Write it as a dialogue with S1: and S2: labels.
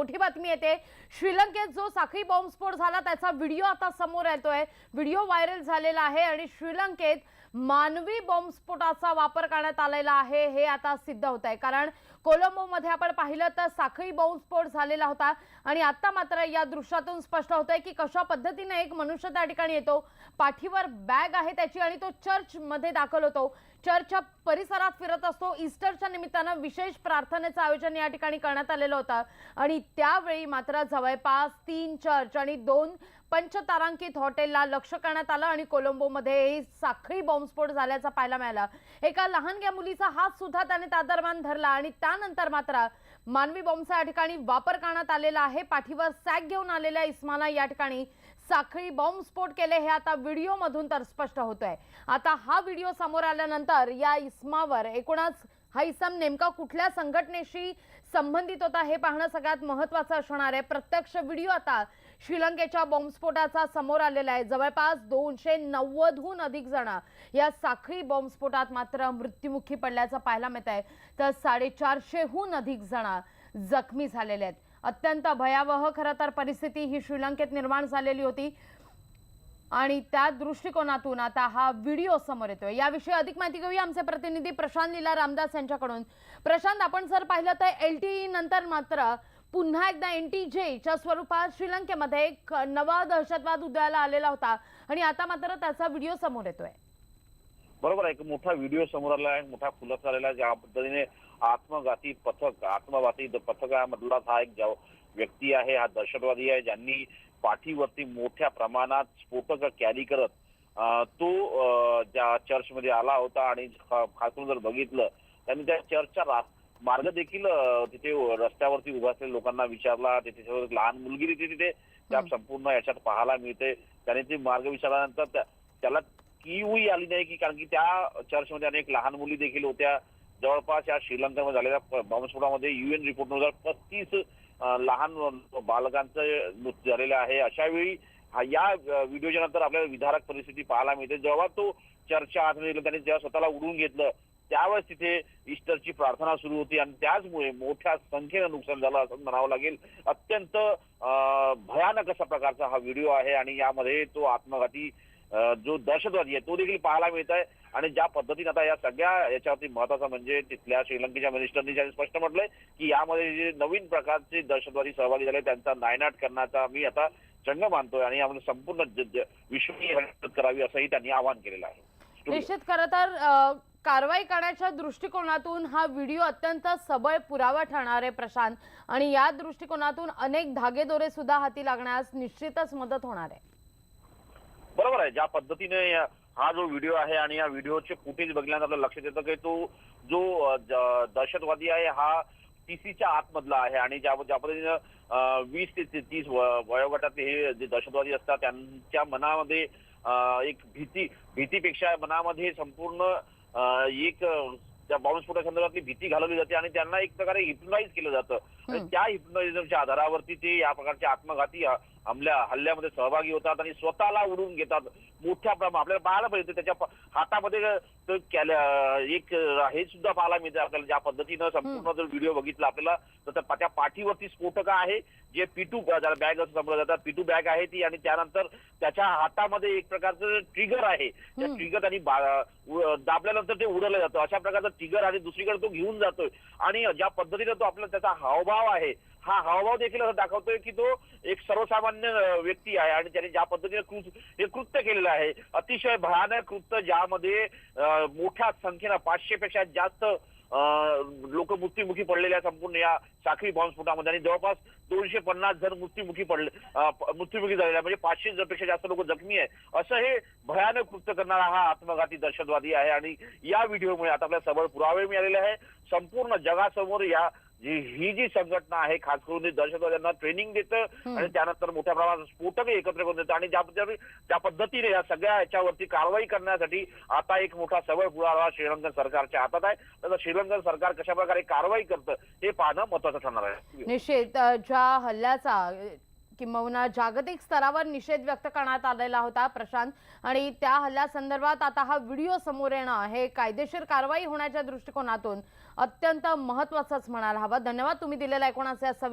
S1: मोठी बातमी येते. श्रीलंकेत जो साखळी बॉम्बस्फोट झाला त्याचा व्हिडिओ आता समोर येतोय. व्हिडिओ व्हायरल झालेला आहे आणि श्रीलंकेत मानवी बॉम्बस्फोटाचा वापर करण्यात आलेला आहे हे आता सिद्ध होत आहे कारण कोलंबोमध्ये आपण पाहिलं तर साखळी बॉम्बस्फोट झालेला होता. आणि आता मात्र या दृश्यातून स्पष्ट होत आहे की कशा पद्धतीने एक मनुष्य त्या ठिकाणी येतो. पाठीवर बॅग आहे त्याची आणि तो चर्चमध्ये दाखल होतो. चर्चच्या परिसरात फिरत असतो. ईस्टरच्या निमित्तानं विशेष प्रार्थनेचं आयोजन या ठिकाणी करण्यात आलेलं होतं. आणि त्यावेळी मात्र जवळपास तीन चर्च आणि दोन पंचतारांकित हॉटेलला लक्ष करण्यात आलं आणि कोलंबोमध्ये साखळी बॉम्बस्फोट झाल्याचा पाहायला मिळाला. एका लहानग्या मुलीचा हात सुद्धा त्याने त्या दरम्यान धरला आणि त्यानंतर मात्र मानवी बॉम्बचा या ठिकाणी वापर करण्यात आलेला आहे. पाठीवर सॅक घेऊन आलेल्या इस्माला या ठिकाणी साखळी बॉम्बस्फोट केले हे आता व्हिडिओमधून तर स्पष्ट होतोय. आता हा व्हिडिओ समोर आल्यानंतर या इस्मावर एकूणच हा इसम नेमका कुठल्या संघटनेशी संबंधित होता हे पाहणं सगळ्यात महत्वाचं असणार आहे. प्रत्यक्ष व्हिडिओ आता श्रीलंकेच्या बॉम्बस्फोटाचा समोर आलेला आहे. जवळपास दोनशे नव्वदहून अधिक जण या साखळी बॉम्बस्फोटात मात्र मृत्युमुखी पडल्याचं पाहायला मिळत आहे तर साडेचारशेहून अधिक जण जखमी झालेले आहेत. अत्यंत भयावह खरं तर परिस्थिती ही श्रीलंकेत निर्माण झालेली होती. आणि त्या दृष्टिकोनातून आता हा व्हिडिओ समोर येतोय. याविषयी अधिक माहिती घेऊया आमचे प्रतिनिधी प्रशांत लीला रामदास यांच्याकडून. प्रशांत आपण जर पाहिलं तर एल टी नंतर मात्र पुन्हा एकदा एन टी च्या स्वरूपात श्रीलंकेमध्ये एक नवा दहशतवाद उदयाला आलेला होता. आणि आता मात्र त्याचा व्हिडिओ समोर येतोय.
S2: बरोबर आहे. एक मोठा व्हिडिओ समोर आला आहे. मोठा खुलासा आलेला ज्या पद्धतीने आत्मघाती पथक आत्मघाती पथकामधला हा एक व्यक्ती आहे हा दहशतवादी आहे ज्यांनी पाठीवरती मोठ्या प्रमाणात स्फोटक कॅरी करत तो ज्या चर्चमध्ये आला होता आणि ख- खास करून जर बघितलं त्यांनी त्या चर्चचा मार्ग देखील तिथे रस्त्यावरती उभा असलेल्या लोकांना विचारला तिथे लहान मुलगी तिथे तिथे त्या. संपूर्ण याच्यात पाहायला मिळते त्याने ते मार्ग विचारल्यानंतर त्या- त्याला किवही आली नाही की कारण की त्या चर्चमध्ये अनेक लहान मुली देखील होत्या जवळपास या श्रीलंकेमध्ये झालेल्या बॉम्बस्फोटामध्ये युएन रिपोर्टनुसार पस्तीस लहान बालकांचं मृत्यू झालेलं आहे. अशा वेळी या व्हिडिओच्या नंतर आपल्याला विधारक परिस्थिती पाहायला मिळते. जेव्हा तो चर्चा आतमध्ये गेला, त्याने जेव्हा स्वतःला उडून घेतलं. त्यावेळेस तिथे इस्टरची प्रार्थना सुरू होती आणि त्याचमुळे मोठ्या संख्येनं नुकसान झालं असं म्हणावं लागेल. अत्यंत भयानक अशा प्रकारचा हा व्हिडिओ आहे आणि यामध्ये तो आत्मघाती जो दहशतवादी आहे तो देखील पाहायला मिळत आहे आणि ज्या पद्धतीने आता या सगळ्या याच्यावरती महत्वाचं म्हणजे तिथल्या श्रीलंकेच्या मिनिस्टरनी ज्यांनी स्पष्ट म्हटलंय की यामध्ये जे नवीन प्रकारचे दहशतवादी सहभागी झाले त्यांचा नायनाट करण्याचा मी आता चंग मानतोय आणि यामध्ये संपूर्ण ज- विश्वनीय मदत करावी असंही त्यांनी आवाहन केलेलं आहे.
S1: निश्चित खरं तर कारवाई करण्याच्या दृष्टिकोनातून हा व्हिडिओ अत्यंत सबळ पुरावा ठरणार आहे प्रशांत. आणि या दृष्टिकोनातून अनेक धागेदोरे सुद्धा हाती लागण्यास निश्चितच मदत होणार आहे.
S2: बरोबर आहे. ज्या पद्धतीने हा जो व्हिडिओ आहे आणि या व्हिडिओचे फुटेज बघल्यानंतर आपल्याला लक्षात येतं की तो जो दहशतवादी आहे हा टीसीच्या आतमधला आहे. आणि ज्या ज्या पद्धतीनं वीस ते तीस वयोगटातले हे जे दहशतवादी असतात त्यांच्या मनामध्ये एक भीती भीतीपेक्षा मनामध्ये संपूर्ण एक त्या बॉम्बस्फोटा संदर्भातली भीती घालवली जाते आणि त्यांना एक प्रकारे हिप्नोटाईज केलं जातं. त्या हिप्नोटिझमच्या आधारावरती ते या प्रकारच्या आत्मघाती हमल्या हल्ल्यामध्ये सहभागी होतात आणि स्वतःला उडून घेतात. मोठ्या प्रमाणात आपल्याला पाहायला पाहिजे त्याच्या हातामध्ये एक हे सुद्धा पाहायला मिळते आपल्याला. ज्या पद्धतीनं संपूर्ण जर व्हिडिओ बघितला आपल्याला तर त्या पाठीवरती स्फोटक आहे जे पिटू ज्याला बॅग असं समजलं जातात पिटू बॅग आहे ती आणि त्यानंतर त्याच्या हातामध्ये एक प्रकारचं ट्रिगर आहे. त्या. ट्रिगर उ- दाबल्यानंतर ते उडवलं जातं. अशा प्रकारचा ट्रिगर आणि दुसरीकडे तो घेऊन जातोय. आणि ज्या पद्धतीने तो आपला त्याचा हावभाव आहे हा हावभाव देखील असं दाखवतोय की तो एक सर्वसामान्य व्यक्ती आहे आणि त्याने ज्या पद्धतीने कृत हे कृत्य केलेलं आहे अतिशय भयानक कृत्य ज्यामध्ये मोठ्या संख्येनं पाचशे पेक्षा जास्त लोक मृत्यूमुखी पडलेल्या संपूर्ण या साखळी बॉम्बस्फोटामध्ये. आणि जवळपास दोनशे पन्नास जण मृत्यूमुखी पडले मृत्यूमुखी झालेल्या मृत्युमुखी म्हणजे पाचशे जणपेक्षा जास्त लोक जखमी आहे असं हे भयानक कृत्य करणारा हा आत्मघाती दहशतवादी आहे. आणि या व्हिडिओमुळे आता आपल्याला सबळ पुरावे मिळालेले आहे संपूर्ण जगासमोर या जी ही जी संघटना आहे खास करून दहशतवाद्यांना ट्रेनिंग देतं. आणि त्यानंतर मोठ्या प्रमाणात स्फोटक एकत्र करून देतं. आणि ज्या त्या पद्धतीने या सगळ्या याच्यावरती कारवाई करण्यासाठी आता एक मोठा सबळ पुरावा श्रीलंकन सरकारच्या हातात आहे. तर श्रीलंकन सरकार कशा प्रकारे कारवाई करतं हे पाहणं महत्वाचं ठरणार आहे.
S1: निश्चित ज्या हल्ल्याचा किंबहुना जागतिक स्तरावर निषेध व्यक्त करण्यात आलेला होता प्रशांत. आणि त्या हल्ल्यासंदर्भात आता हा व्हिडिओ समोर येणं हे कायदेशीर कारवाई होण्याच्या दृष्टिकोनातून अत्यंत महत्वाचंच म्हणायला हवं. धन्यवाद तुम्ही दिलेला एकूण सविस्तर